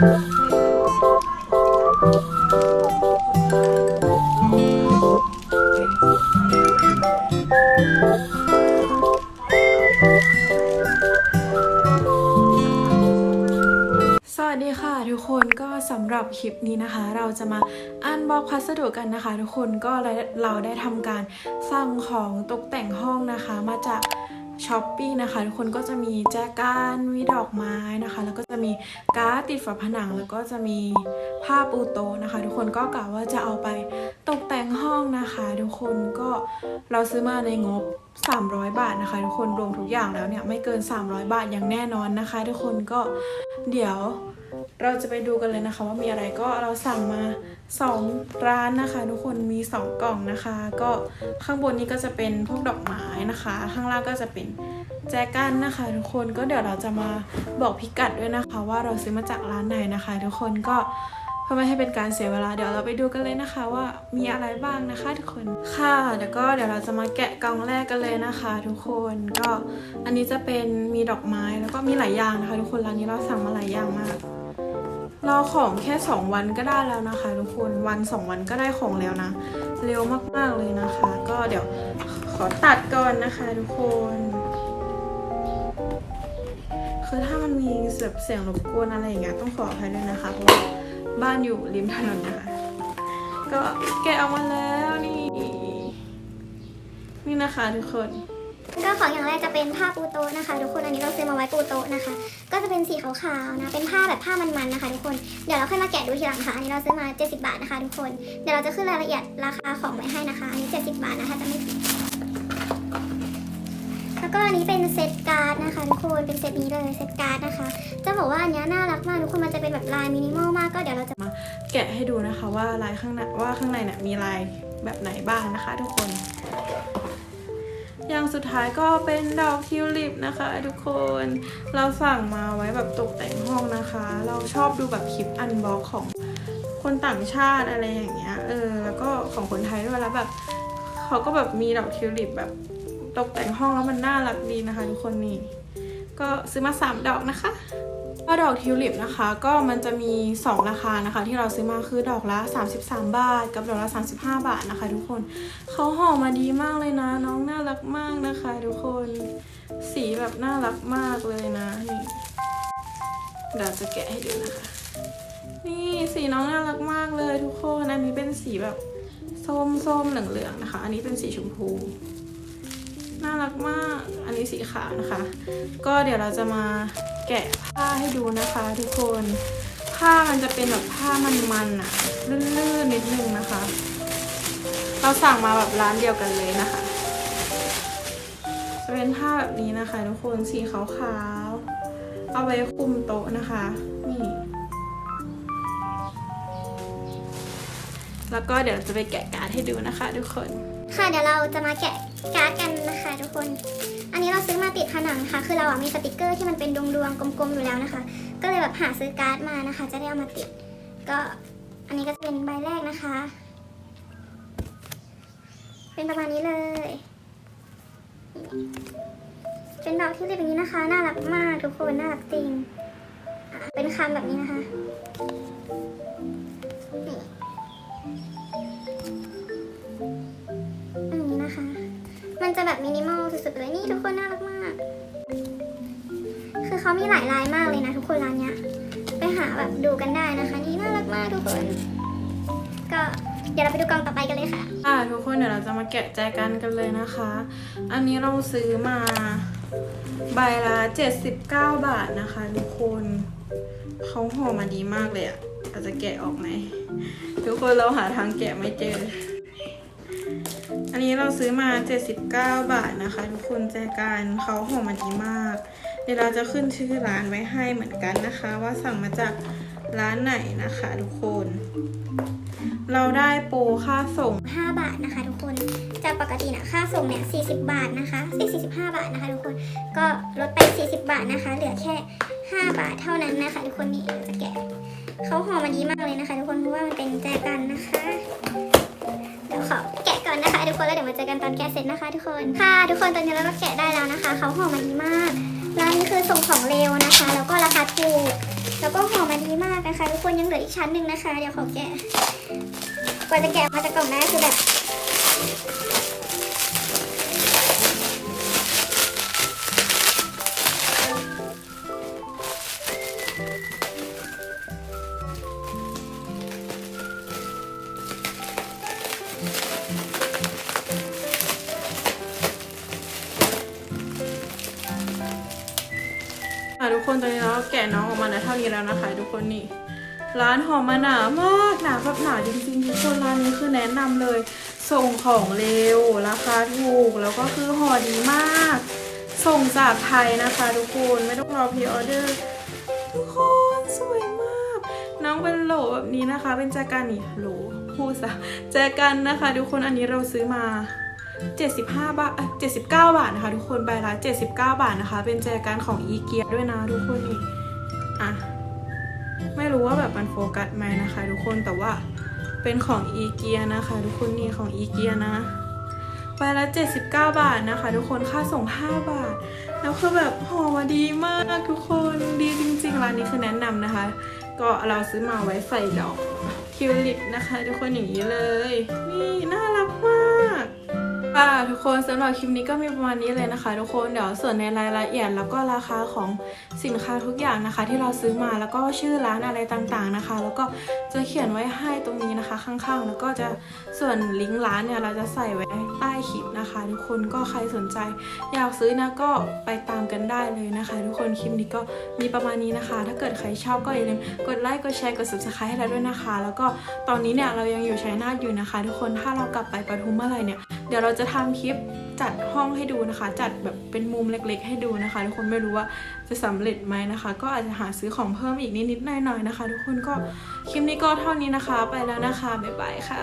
สวัสดีค่ะทุกคนก็สำหรับคลิปนี้นะคะ เราจะมาอันบอกพัสดุกันนะคะ ทุกคนก็เราเราได้ทำการสั่งของตกแต่งห้องนะคะ มาจาก ช้อปปี้นะคะทุกคนก็จะมีแจกันมีดอกไม้นะคะ แล้วก็จะมีการ์ดติดฝาผนัง แล้วก็จะมีผ้าปูโตะนะคะ ทุกคนก็กะว่าจะเอาไปตกแต่งห้องนะคะ ทุกคนก็เราซื้อมาในงบ 300 บาทนะคะ ทุกคนรวมทุกอย่างแล้วเนี่ยไม่เกิน 300 บาทอย่างแน่นอนนะคะ ทุกคนก็เดี๋ยวเราจะไปดูกันเลยนะคะ ว่ามีอะไรก็เราสั่งมา 2 ร้านนะคะ ทุกคนมี 2 กล่องนะคะ ก็ข้างบนนี้ก็จะเป็นพวกดอกไม้นะคะ ข้างล่างก็จะเป็นแจกันนะคะ ทุกคนก็เดี๋ยวเราจะมาบอกพิกัดด้วยนะคะ ว่าเราซื้อมาจากร้านไหนนะคะ ทุกคนก็เพื่อไม่ให้เป็นการเสียเวลาเดี๋ยวเราไปดูกันเลยนะคะ ว่ามีอะไรบ้างนะคะ ทุกคนค่ะแล้วก็เดี๋ยวเราจะมาแกะกล่องแรกกันเลยนะคะ ทุกคนก็อันนี้จะเป็นมีดอกไม้แล้วก็มีหลายอย่างนะคะ ทุกคนร้านนี้เราสั่งมาหลายอย่างมาก รอของแค่ 2 วันก็ได้แล้วนะคะ ทุกคนวัน 2 วันก็ได้ของแล้วนะ เร็วมากๆเลยนะคะ ก็เดี๋ยวขอตัดก่อนนะคะ ทุกคนคือถ้ามันมีเสียงเสียงรบกวนอะไรอย่างเงี้ยต้องขออภัยด้วยนะคะเพราะว่าบ้านอยู่ริมถนนนะคะ ก็แกะออกมาแล้วนี่ นี่นะคะทุกคน ก็ของอย่างแรกจะเป็นผ้าปูโต๊ะนะคะ ทุกคนอันนี้เราซื้อมาไว้ปูโต๊ะนะคะ ก็จะเป็นสีขาวๆนะเป็นผ้าแบบผ้ามันๆนะคะ ทุกคนเดี๋ยวเราค่อยมาแกะดูทีหลังค่ะอันนี้เราซื้อมา 70 บาทนะคะ ทุกคนเดี๋ยวเราจะขึ้นรายละเอียดราคาของไว้ให้นะคะอันนี้ 70 บาทนะคะจะไม่ผิดแล้วก็อันนี้เป็นเซตการ์ดนะคะ ทุกคนเป็นเซตนี้เลยเซตการ์ดนะคะ จะบอกว่าอันนี้น่ารักมากทุกคนมันจะเป็นแบบลายมินิมอลมากก็เดี๋ยวเราจะมาแกะให้ดูนะคะว่าลายข้างในว่าข้างในเนี่ยมีลายแบบไหนบ้างนะคะ ทุกคน อย่างสุดท้ายก็เป็นดอกทิวลิปนะคะ ทุกคน เราสั่งมาไว้แบบตกแต่งห้องนะคะ เราชอบดูแบบคลิปอันบล็อกของคนต่างชาติอะไรอย่างเงี้ย เออ แล้วก็ของคนไทยด้วยแล้วแบบเขาก็แบบมีดอกทิวลิปแบบตกแต่งห้องแล้วมันน่ารักดีนะคะทุกคนนี่ ก็ซื้อมา 3 ดอกนะคะก็ดอกทิวลิปนะคะ ก็มันจะมี 2 ราคานะคะ ที่เราซื้อมาคือดอกละ 33 บาท กับดอกละ 35 บาทนะคะ ทุกคนเขาห่อมาดีมากเลยนะ น้องน่ารักมากนะคะ ทุกคนสีแบบน่ารักมากเลยนะนี่เดี๋ยวจะแกะให้ดูนะคะ นี่สีน้องน่ารักมากเลยทุกคนอันนี้เป็นสีแบบส้มส้มๆเหลืองๆนะคะ อันนี้เป็นสีชมพู รักมาก อันนี้สีขาวนะคะ ก็เดี๋ยวเราจะมาแกะผ้าให้ดูนะคะทุกคน ผ้ามันจะเป็นแบบผ้ามันๆอะลื่นๆนิดนึงนะคะ เราสั่งมาแบบร้านเดียวกันเลยนะคะ จะเป็นผ้าแบบนี้นะคะ ทุกคน สีขาวๆ เอาไว้คลุมโต๊ะนะคะ นี่แล้วก็เดี๋ยวจะไปแกะการ์ดให้ดูนะคะทุกคน ค่ะเดี๋ยวเราจะมาแกะ การ์ดกันนะคะทุกคน อันนี้เราซื้อมาติดผนังค่ะ คือเราอะมีสติกเกอร์ที่มันเป็นดวงๆกลมๆอยู่แล้วนะคะ ก็เลยแบบหาซื้อการ์ดมานะคะ จะได้เอามาติด ก็อันนี้ก็จะเป็นใบแรกนะคะ เป็นประมาณนี้เลย เป็นดอกที่เรียบอย่างนี้นะคะ น่ารักมากทุกคน น่ารักจริง เป็นคำแบบนี้นะคะ จะแบบมินิมอลสุดๆเลยนี่ทุกคนน่ารักมาก คือเขามีหลายลายมากเลยนะ ทุกคนร้านเนี้ย ไปหาแบบดูกันได้นะคะ นี่น่ารักมากทุกคน ก็เดี๋ยวเราไปดูกล่องต่อไปกันเลยค่ะ ค่ะทุกคนเดี๋ยวเราจะมาแกะแจกันกันเลยนะคะ อันนี้เราซื้อมาใบละ79 บาทนะคะทุกคนเขาห่อมาดีมากเลยอะเราจะแกะออกไหม ทุกคนเราหาทางแกะไม่เจอ อันนี้เราซื้อมา 79 บาทนะคะ ทุกคนแจกันเขาหอมาดีมาก เดี๋ยวเราจะขึ้นชื่อร้านไว้ให้เหมือนกันนะคะ ว่าสั่งมาจากร้านไหนนะคะ ทุกคน เราได้โปรค่าส่ง 5 บาทนะคะ ทุกคน จากปกตินะค่าส่งเนี่ย 40 บาทนะคะ45 บาทนะคะ ทุกคน ก็ลดไป 40 บาทนะคะ เหลือแค่ 5 บาทเท่านั้นนะคะ ทุกคนนี่จะแกะเขาห่อมาดีมากเลยนะคะ ทุกคนเพราะว่ามันเป็นแจกันนะคะ เดี๋ยวขอแกะก่อนนะคะทุกคนแล้วเดี๋ยวมาเจอกันตอนแกะเสร็จนะคะ ทุกคนค่ะ ทุกคนตอนนี้เราก็แกะได้แล้วนะคะเขาห่อมาดีมากร้านนี้คือส่งของเร็วนะคะ แล้วก็ราคาถูกแล้วก็ห่อมาดีมากนะคะทุกคนยังเหลืออีกชั้นหนึ่งนะคะ เดี๋ยวขอแกะกว่าจะแกะมาจากกล่องได้คือแบบ ค่ะทุกคนตอนนี้เราแกะน้องออกมาแล้เท่านี้แล้วนะคะ ทุกคนนี่ร้านหอมมาหนามากหนาแบบหนาจริงๆทุกคนร้านนี้คือแนะนำเลย ส่งของเร็วราคาถูกแล้วก็คือห่อดีมาก ส่งจากไทยนะคะทุกคนไม่ต้องรอพีออเดอร์ทุกคนสวยมาก น้องเป็นโหลแบบนี้นะคะ เป็นแจกันนี่โหลพูดซะแจกันนะคะ ทุกคนอันนี้เราซื้อมา 75 บาทเอ้ย79 บาทนะคะ ทุกคนใบละ79 บาทนะคะ เป็นแจกันของอีเกียด้วยนะทุกคนนี่อะไม่รู้ว่าแบบมันโฟกัสไหมนะคะ ทุกคนแต่ว่าเป็นของอีเกียนะคะ ทุกคนนี่ของอีเกียนะใบละ 79 บาทนะคะ ทุกคนค่าส่ง 5 บาท แล้วคือแบบห่อมาดีมากทุกคนดีจริงๆร้านนี้คือแนะนำนะคะ ก็เราซื้อมาไว้ใส่ดอกทิวลิปนะคะ ทุกคนอย่างนี้เลย ค่ะทุกคนสำหรับคลิปนี้ก็มีประมาณนี้เลยนะคะ ทุกคนเดี๋ยวส่วนในรายละเอียดแล้วก็ราคาของสินค้าทุกอย่างนะคะ ที่เราซื้อมาแล้วก็ชื่อร้านอะไรต่างๆนะคะ แล้วก็จะเขียนไว้ให้ตรงนี้นะคะ ข้างๆ แล้วก็จะส่วนลิงก์ร้านเนี่ยเราจะใส่ไว้ใต้คลิปนะคะ ทุกคนก็ใครสนใจ อยากซื้อนะก็ไปตามกันได้เลยนะคะ ทุกคนคลิปนี้ก็มีประมาณนี้นะคะ ถ้าเกิดใครชอบก็อย่าลืมกดไลค์กดแชร์กด subscribe ให้เราด้วยนะคะ แล้วก็ตอนนี้เนี่ยเรายังอยู่ชัยนาทอยู่นะคะ ทุกคนถ้าเรากลับไปปทุมเมื่อไหร่เนี่ย เดี๋ยวเราจะทำคลิปจัดห้องให้ดูนะคะ จัดแบบเป็นมุมเล็ก ๆ ให้ดูนะคะ ทุกคนไม่รู้ว่าจะสำเร็จไหมนะคะ ก็อาจจะหาซื้อของเพิ่มอีกนิดๆหน่อยๆนะคะ ทุกคนก็คลิปนี้ก็เท่านี้นะคะ ไปแล้วนะคะบ๊ายบายค่ะ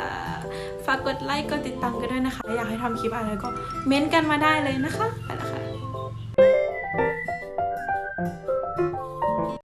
ฝากกดไลค์กดติดตามกันด้วยนะคะ อยากให้ทำคลิปอะไรก็เม้นต์กันมาได้เลยนะคะไปแล้วค่ะ